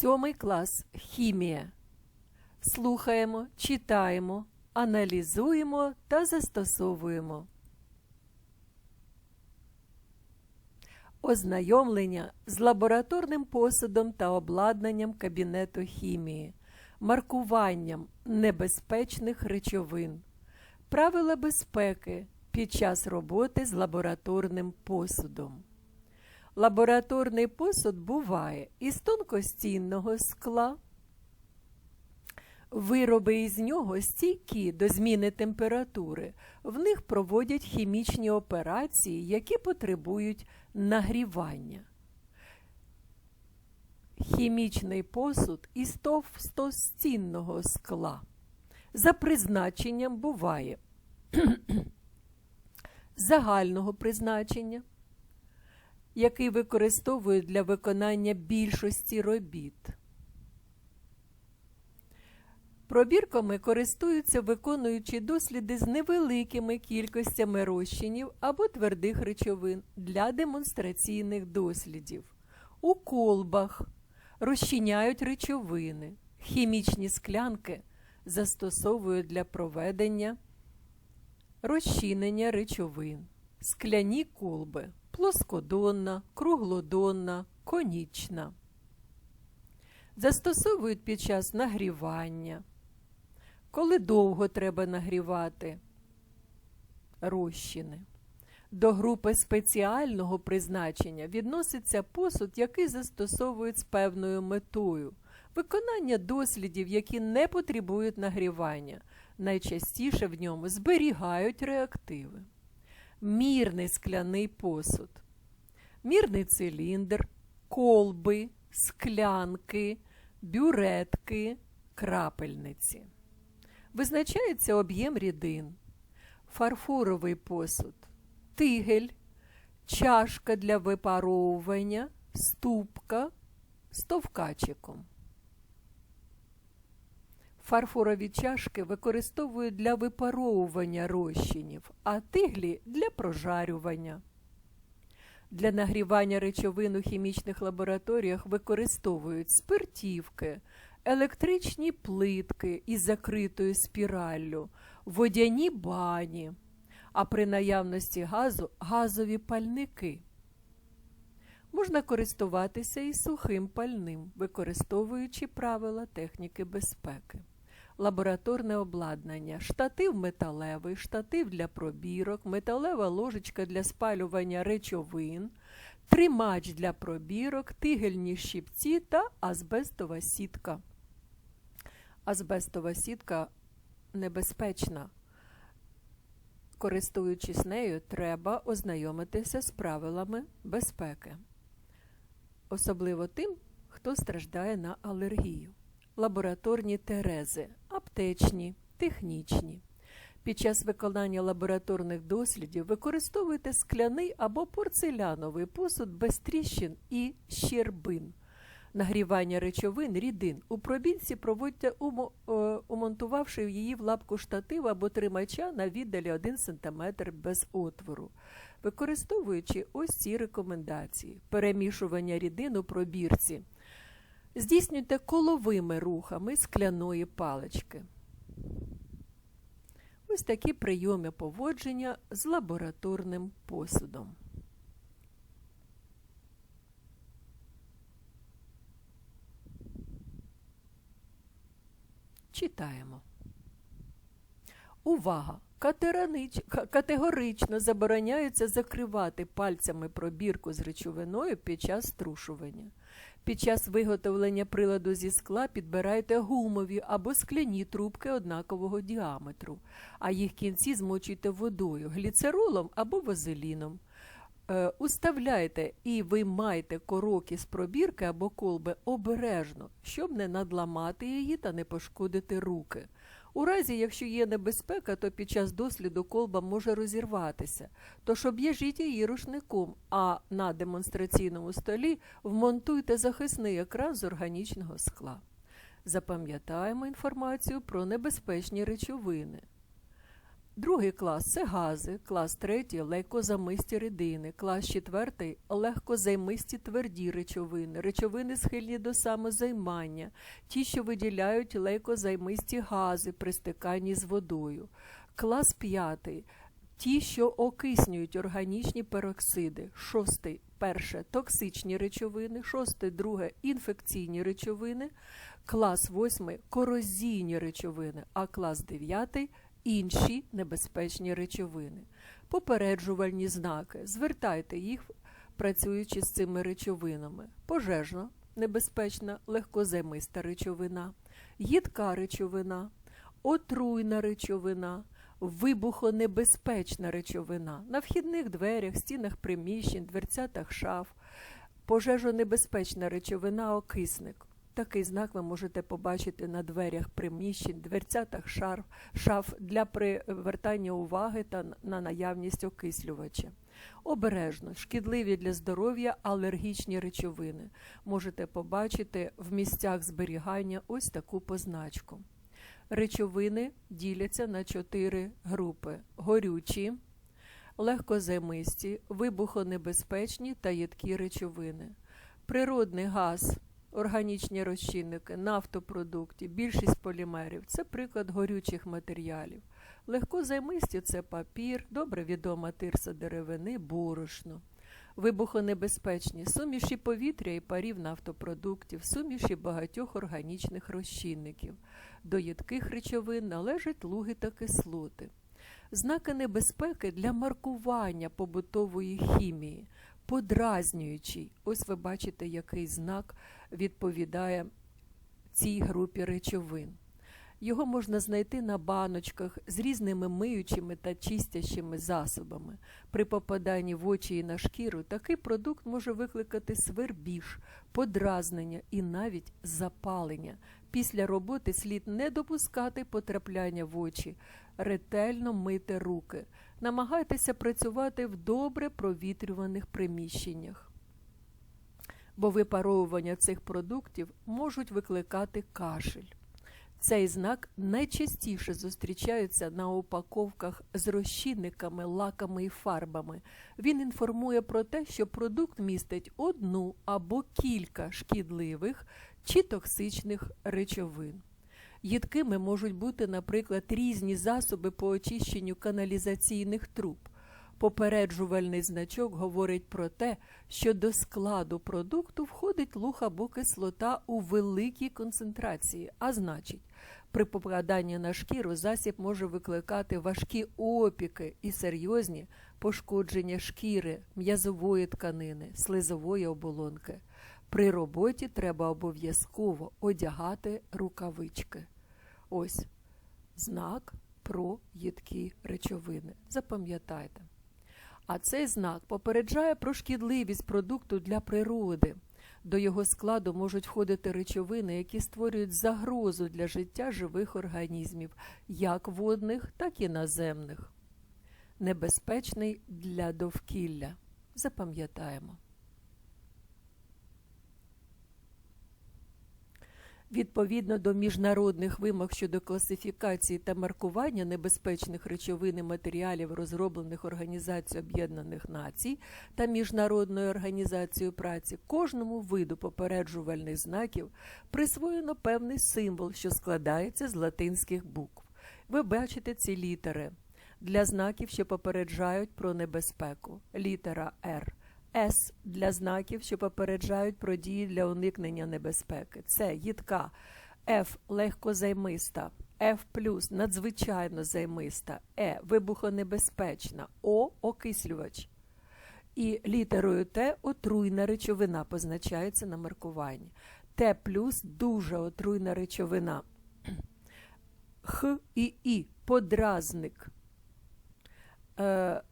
Сьомий клас Хімія. Слухаємо, читаємо, аналізуємо та застосовуємо. Ознайомлення з лабораторним посудом та обладнанням кабінету хімії, маркуванням небезпечних речовин, правила безпеки під час роботи з лабораторним посудом. Лабораторний посуд буває із тонкостінного скла. Вироби із нього стійкі до зміни температури. В них проводять хімічні операції, які потребують нагрівання. Хімічний посуд із товстостінного скла. За призначенням буває загального призначення який використовують для виконання більшості робіт. Пробірками користуються виконуючи досліди з невеликими кількостями розчинів або твердих речовин для демонстраційних дослідів. У колбах розчиняють речовини, хімічні склянки застосовують для проведення розчинення речовин, скляні колби плоскодонна, круглодонна, конічна. Застосовують під час нагрівання. Коли довго треба нагрівати розчини. До групи спеціального призначення відноситься посуд, який застосовують з певною метою, виконання дослідів, які не потребують нагрівання. Найчастіше в ньому зберігають реактиви мірний скляний посуд, мірний циліндр, колби, склянки, бюретки, крапельниці. Визначається об'єм рідин, фарфоровий посуд, тигель, чашка для випаровування, ступка з товкачиком. Фарфорові чашки використовують для випаровування розчинів, а тиглі для прожарювання. Для нагрівання речовин у хімічних лабораторіях використовують спиртівки, електричні плитки із закритою спіраллю, водяні бані, а при наявності газу газові пальники. Можна користуватися і сухим пальним, використовуючи правила техніки безпеки лабораторне обладнання, штатив металевий, штатив для пробірок, металева ложечка для спалювання речовин, тримач для пробірок, тигельні щипці та азбестова сітка. Азбестова сітка небезпечна. Користуючись нею, треба ознайомитися з правилами безпеки, особливо тим, хто страждає на алергію лабораторні терези, аптечні, технічні. Під час виконання лабораторних дослідів використовуйте скляний або порцеляновий посуд без тріщин і щербин. Нагрівання речовин рідин у пробінці проводьте, е, умонтувавши її в лапку штатив або тримача на віддалі 1 см без отвору, використовуючи ось ці рекомендації: перемішування рідин у пробірці. Здійснюйте коловими рухами скляної палички. Ось такі прийоми поводження з лабораторним посудом. Читаємо. Увага! Категорично забороняється закривати пальцями пробірку з речовиною під час струшування. Під час виготовлення приладу зі скла підбирайте гумові або скляні трубки однакового діаметру, а їх кінці змочуйте водою, гліцеролом або вазеліном. Е, уставляйте і виймайте короки з пробірки або колби обережно, щоб не надламати її та не пошкодити руки. У разі, якщо є небезпека, то під час досліду колба може розірватися, тож об'яжіть її рушником, а на демонстраційному столі вмонтуйте захисний екран з органічного скла. Запам'ятаємо інформацію про небезпечні речовини. Другий клас це гази, клас третій легкозамисті рідини, клас четвертий легкозаймисті тверді речовини, речовини схильні до самозаймання, ті, що виділяють легкозаймисті гази при стиканні з водою. Клас п'ятий ті, що окиснюють органічні пероксиди. Шостий перше токсичні речовини, шосте друге інфекційні речовини, клас восьмий корозійні речовини, а клас дев'ятий інші небезпечні речовини. Попереджувальні знаки. Звертайте їх, працюючи з цими речовинами. Пожежна, небезпечна, легкозаймиста речовина, їдка речовина, отруйна речовина, вибухонебезпечна речовина на вхідних дверях, стінах приміщень, дверцятах шаф, пожежонебезпечна речовина, окисник. Такий знак ви можете побачити на дверях приміщень, дверцятах шарф, шаф для привертання уваги та на наявність окислювача. Обережно, шкідливі для здоров'я алергічні речовини. Можете побачити в місцях зберігання ось таку позначку. Речовини діляться на чотири групи: горючі, легкозаймисті, вибухонебезпечні та їдкі речовини. Природний газ органічні розчинники, нафтопродуктів, більшість полімерів це приклад горючих матеріалів. Легкозаймисті це папір, добре відома тирса деревини, борошно. Вибухонебезпечні суміші повітря і парів нафтопродуктів, суміші багатьох органічних розчинників. До їдких речовин належать луги та кислоти. Знаки небезпеки для маркування побутової хімії подразнюючий. Ось ви бачите, який знак відповідає цій групі речовин. Його можна знайти на баночках з різними миючими та чистящими засобами. При попаданні в очі і на шкіру такий продукт може викликати свербіж, подразнення і навіть запалення. Після роботи слід не допускати потрапляння в очі, ретельно мити руки. Намагайтеся працювати в добре провітрюваних приміщеннях, бо випаровування цих продуктів можуть викликати кашель. Цей знак найчастіше зустрічається на упаковках з розчинниками, лаками і фарбами. Він інформує про те, що продукт містить одну або кілька шкідливих чи токсичних речовин. Їдкими можуть бути, наприклад, різні засоби по очищенню каналізаційних труб. Попереджувальний значок говорить про те, що до складу продукту входить луг або кислота у великій концентрації, а значить, при попаданні на шкіру засіб може викликати важкі опіки і серйозні пошкодження шкіри, м'язової тканини, слизової оболонки. При роботі треба обов'язково одягати рукавички. Ось знак про їдкі речовини. Запам'ятайте. А цей знак попереджає про шкідливість продукту для природи. До його складу можуть входити речовини, які створюють загрозу для життя живих організмів, як водних, так і наземних. Небезпечний для довкілля. Запам'ятаємо. Відповідно до міжнародних вимог щодо класифікації та маркування небезпечних речовин і матеріалів, розроблених Організацією Об'єднаних Націй та Міжнародною організацією праці, кожному виду попереджувальних знаків присвоєно певний символ, що складається з латинських букв. Ви бачите ці літери для знаків, що попереджають про небезпеку. Літера Р. С для знаків, що попереджають про дії для уникнення небезпеки. Це їдка, Ф легкозаймиста, Ф плюс надзвичайно займиста, Е вибухонебезпечна, О окислювач. І літерою Т отруйна речовина позначається на маркуванні. Т плюс дуже отруйна речовина. Х і І подразник. Е,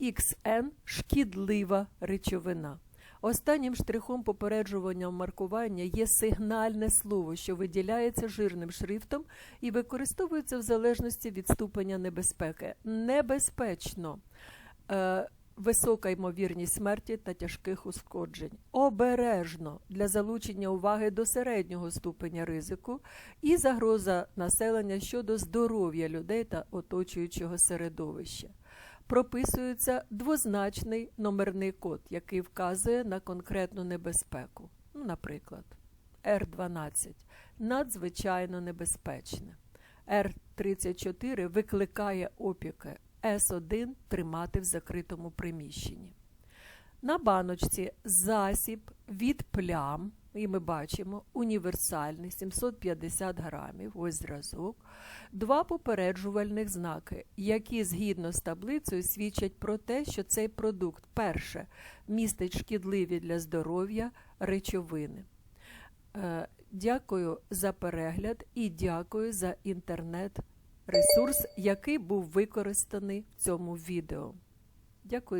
XN шкідлива речовина. Останнім штрихом попереджування маркування є сигнальне слово, що виділяється жирним шрифтом і використовується в залежності від ступеня небезпеки. Небезпечно. Е, Висока ймовірність смерті та тяжких ушкоджень. Обережно для залучення уваги до середнього ступеня ризику і загроза населення щодо здоров'я людей та оточуючого середовища. Прописується двозначний номерний код, який вказує на конкретну небезпеку. Ну, наприклад, Р12 надзвичайно небезпечне. Р34 викликає опіки. С1 тримати в закритому приміщенні. На баночці засіб від плям, і ми бачимо універсальний 750 грамів, ось зразок, два попереджувальних знаки, які згідно з таблицею свідчать про те, що цей продукт, перше, містить шкідливі для здоров'я речовини. Е, Дякую за перегляд і дякую за інтернет-ресурс, який був використаний в цьому відео. Дякую.